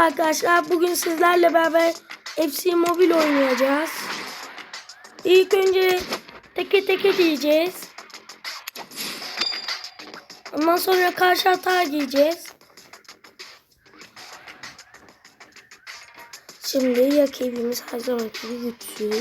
Arkadaşlar bugün sizlerle beraber FC Mobil oynayacağız. İlk önce teke teke diyeceğiz. Ondan sonra karşı hata giyeceğiz. Şimdi rakibimiz her zamanki gibi güçlü.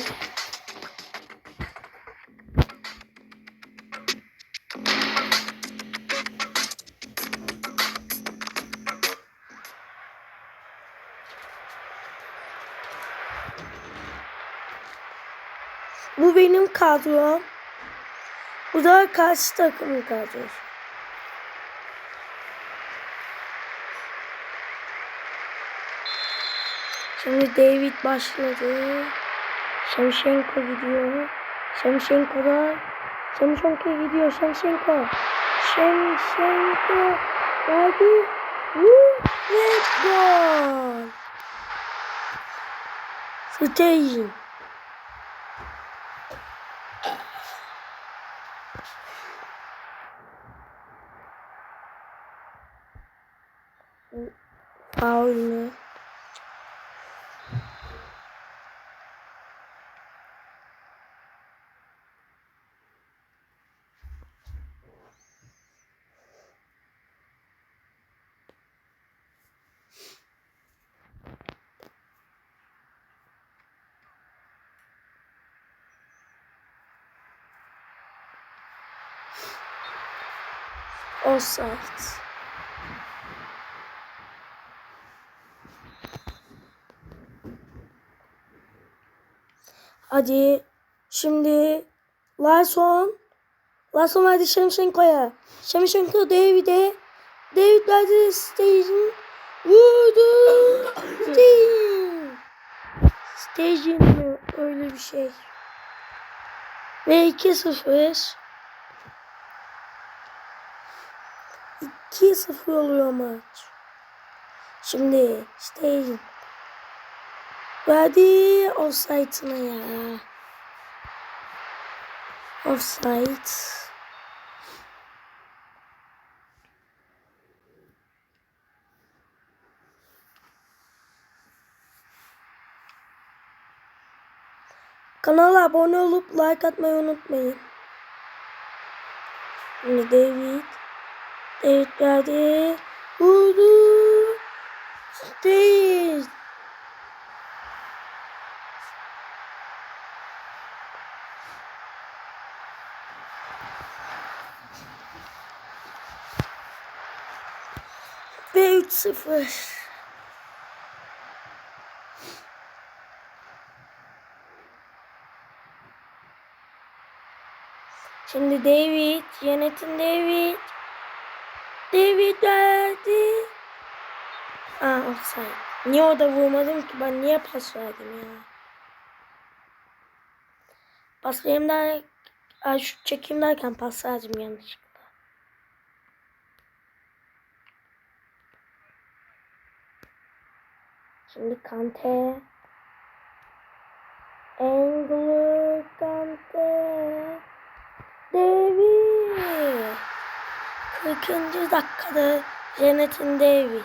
Bu benim kadrom. Bu da karşı takımın kadrosu. Şimdi David başladı. Şemşenko gidiyor. Şemşenko da Şemşenko gidiyor. Şemşenko. Şemşenko verdi. Ve gol. Staging. Faul mü? Offside. Hadi şimdi Larson Larson verdi Şemşenko'ya. Şemşenko David'e. David verdi Stage'in. Vurdu. Stage. Stage'in mi? Öyle bir şey. Ve 2-0. 2-0 oluyor maç. Şimdi Stage'in. Verdi offside'ına ya. Offside. Kanala abone olup like atmayı unutmayın. Şimdi David. David verdi. Vurdu. David. Ve 3-0. Şimdi David, yönetim David. David verdi. Aa offside. Niye orada vurmadım ki? Ben niye pas verdim ya? Pas vereyim der, şut çekeyim derken pas verdim yanlışlıkla. Şimdi Kante. Engolo Kante. David. 40. dakikada Janet'in David.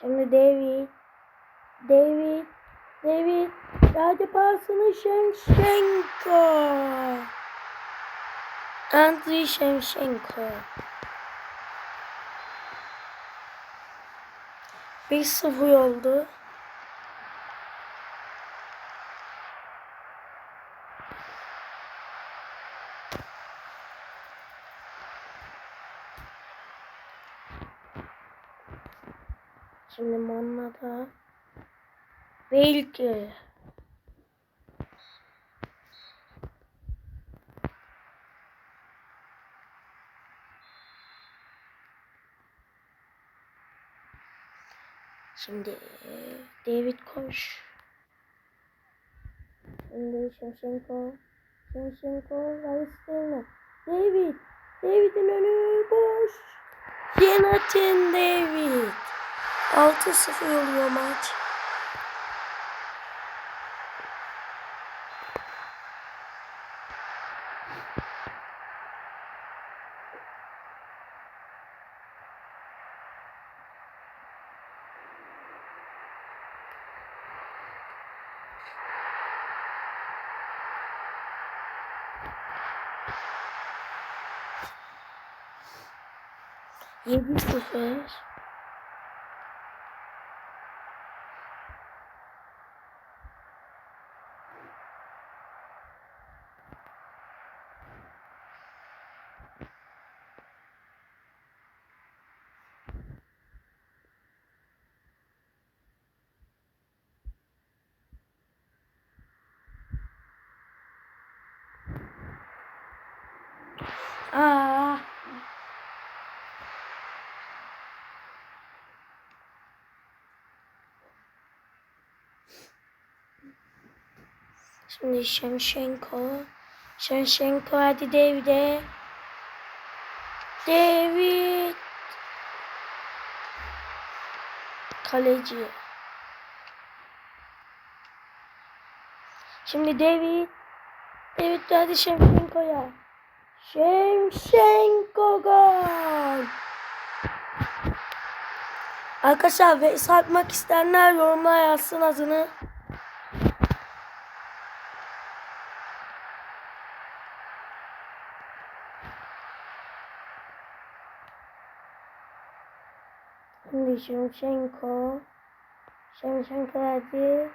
Şimdi David. David. David. Verdi pasını Shevchenko. Andriy Shevchenko. 1-0 oldu. Şimdi Monna'da belki Şimdi David koş. Şimdi Şevşenko. Şevşenko Valistina. David. David'in önü boş. Yönetin David. 6-0 oluyor maç. 7-0. Aa. Şimdi Şemşenko. Şemşenko hadi David'e. David. Kaleci. Şimdi David. David hadi Şemşenko'ya. Şemşenko gol. Arkadaşlar ve satmak isteyenler yorumlara yazsın adını. Şimdi Şemşenko. Şemşenko hadi.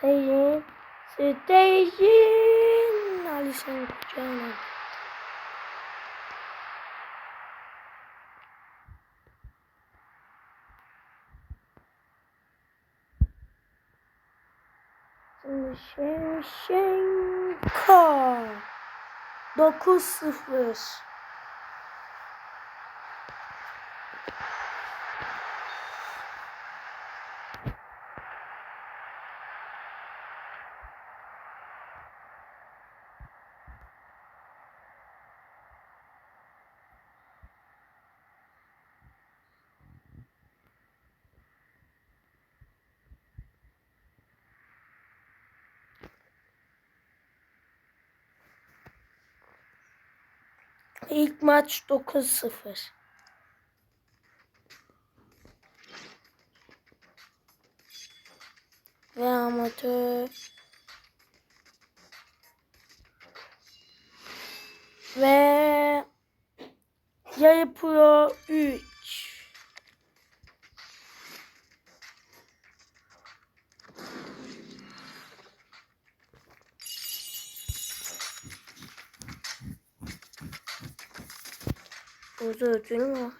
Seyin. Seyin. Ali kucağına. Şimdi Şemşenko. 9-0. İlk maç 9-0. Ve amatör ve Yayı Pro 3 Burada ödül mü var?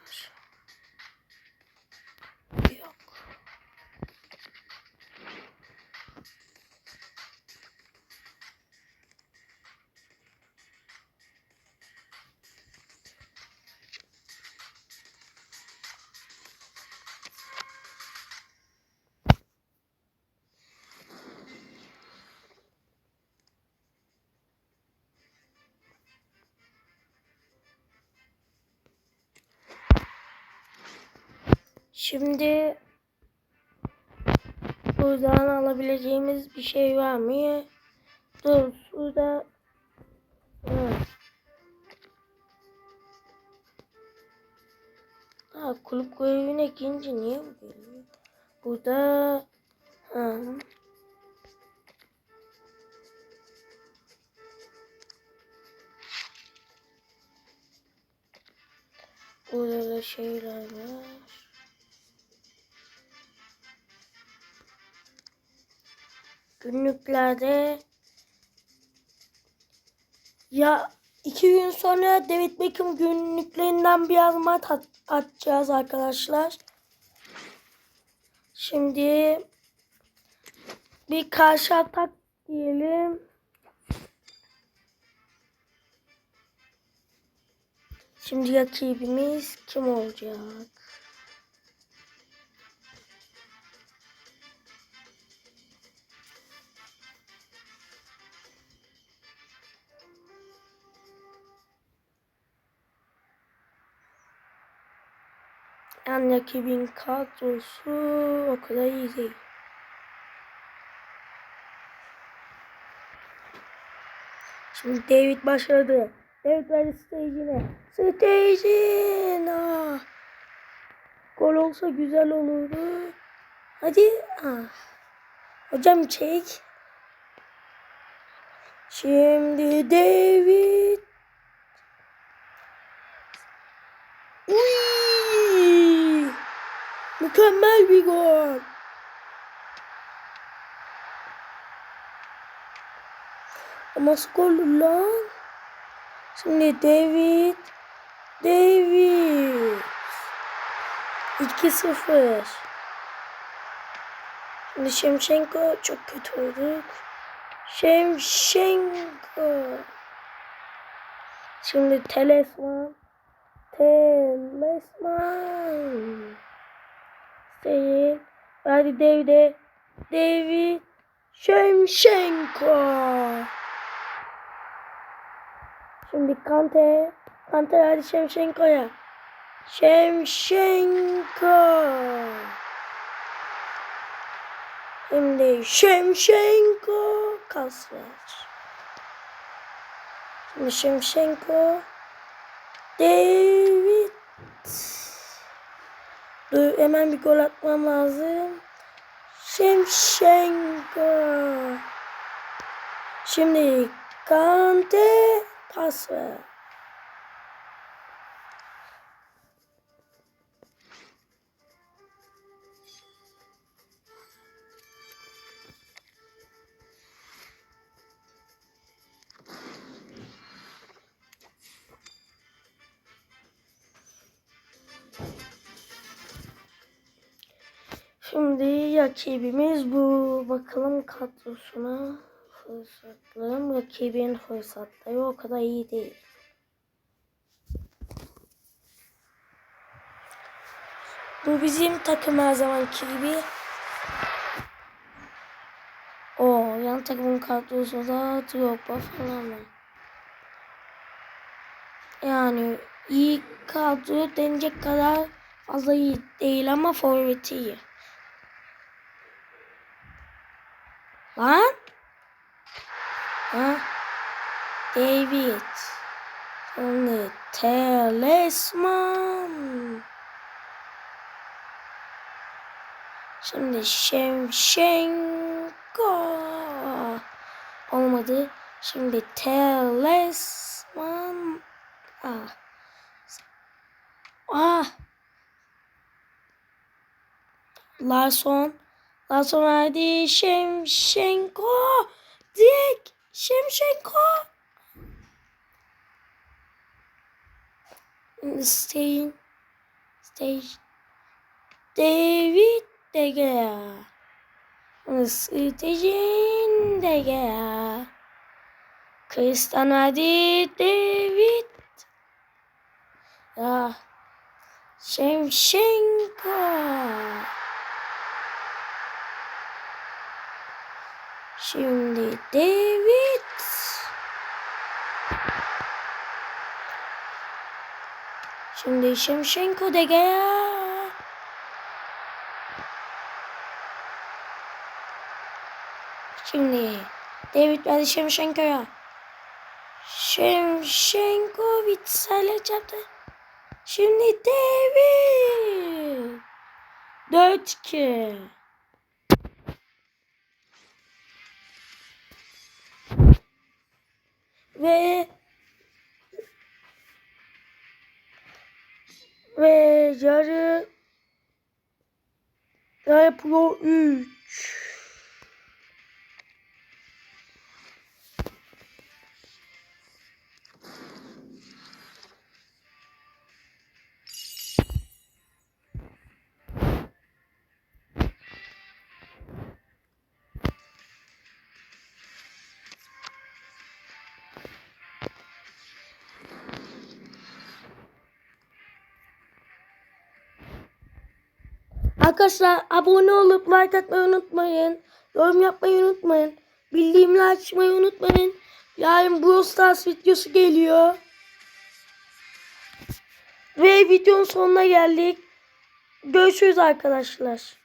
Şimdi buradan alabileceğimiz bir şey var mı? Dur şurada evet. Ha, kulüp görevine girince niye bu geliyor? Burada ha. Burada da şeyler var. Günlüklerde ya iki gün sonra David Beckham günlüklerinden bir yazma at atacağız arkadaşlar. Şimdi bir karşı atak diyelim. Şimdi rakibimiz kim olacak? Yani rakibin kadrosu o kadar iyi değil. Şimdi David başladı. David verdi stage'ine. Stage'in. Ah. Gol olsa güzel olurdu. Hadi. Ah. Hocam çek. Şimdi David. Mükemmel bir gol. Ama skor lan. Şimdi David. David. 2-0. Şimdi Şemşenko çok kötü olduk. Şemşenko. Şimdi Telesman. Telesman. Değil. Hadi David'e. David. Şemşenko. Şimdi Kante. Kante hadi Şemşenko'ya. Şemşenko. Şimdi Şemşenko. Kas ver. Şimdi Şemşenko. David. Dur hemen bir gol atmam lazım. Şemşenko. Şimdi Kante pas ver. Şimdi rakibimiz bu. Bakalım kadrosuna. Fırsatlarım. Rakibin fırsatları o kadar iyi değil. Bu bizim takım her zamanki gibi. O yan takımın kadrosu da Drogba falan var. Yani iyi kadro denecek kadar fazla iyi değil ama forveti iyi. Lan? Ha? David. Şimdi Talisman. Şimdi Şemşenko. Olmadı. Şimdi Talisman. Ah. Ah. Larson. Larson hadi Şemşenko. Direkt Şemşenko. Stein. Stein. David De Gea. Stein De Gea. Cristiano hadi David. Ya. Şemşenko. Şimdi David. Şimdi Şemşenko de gel. Şimdi David verdi Şemşenko'ya. Şemşenko Vitsal'e çarptı. Şimdi David. 4-2. Ve ve yarı yarı pro 3 Arkadaşlar abone olup like atmayı unutmayın. Yorum yapmayı unutmayın. Bildirimleri açmayı unutmayın. Yarın Brawl Stars videosu geliyor. Ve videonun sonuna geldik. Görüşürüz arkadaşlar.